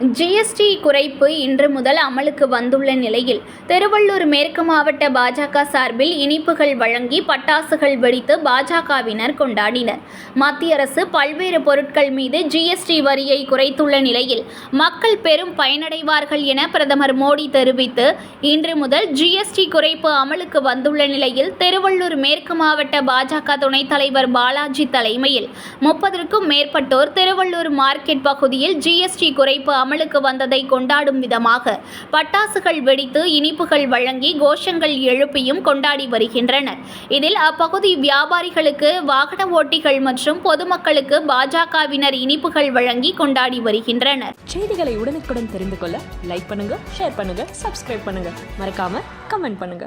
GST குறைப்பு இன்று முதல் அமலுக்கு வந்துள்ள நிலையில் திருவள்ளூர் மேற்கு மாவட்ட பாஜக சார்பில் இனிப்புகள் வழங்கி பட்டாசுகள் வெடித்து பாஜகவினர் கொண்டாடினர். மத்திய அரசு பல்வேறு பொருட்கள் மீது ஜிஎஸ்டி வரியை குறைத்துள்ள நிலையில் மக்கள் பெரும் பயனடைவார்கள் என பிரதமர் மோடி தெரிவித்து இன்று முதல் ஜிஎஸ்டி குறைப்பு அமலுக்கு வந்துள்ள நிலையில் திருவள்ளூர் மேற்கு மாவட்ட பாஜக துணைத் தலைவர் பாலாஜி தலைமையில் முப்பதற்கும் மேற்பட்டோர் திருவள்ளூர் மார்க்கெட் பகுதியில் ஜிஎஸ்டி குறைப்பு அமலுக்கு வந்ததை கொண்டாடும் விதமாக பட்டாசுகள் வெடித்து இனிப்புகள் வழங்கி கோஷங்கள் எழுப்பியும் கொண்டாடி வருகின்றனர். இதில் அப்பகுதி வியாபாரிகளுக்கு வாகன ஓட்டிகள் மற்றும் பொதுமக்களுக்கு பாஜகவினர் இனிப்புகள் வழங்கி கொண்டாடி வருகின்றனர். செய்திகளை உடனுக்குடன் தெரிந்து கொள்ள லைக் பண்ணுங்க ஷேர் பண்ணுங்க சப்ஸ்கிரைப் பண்ணுங்க. மறக்காம கமெண்ட் பண்ணுங்க.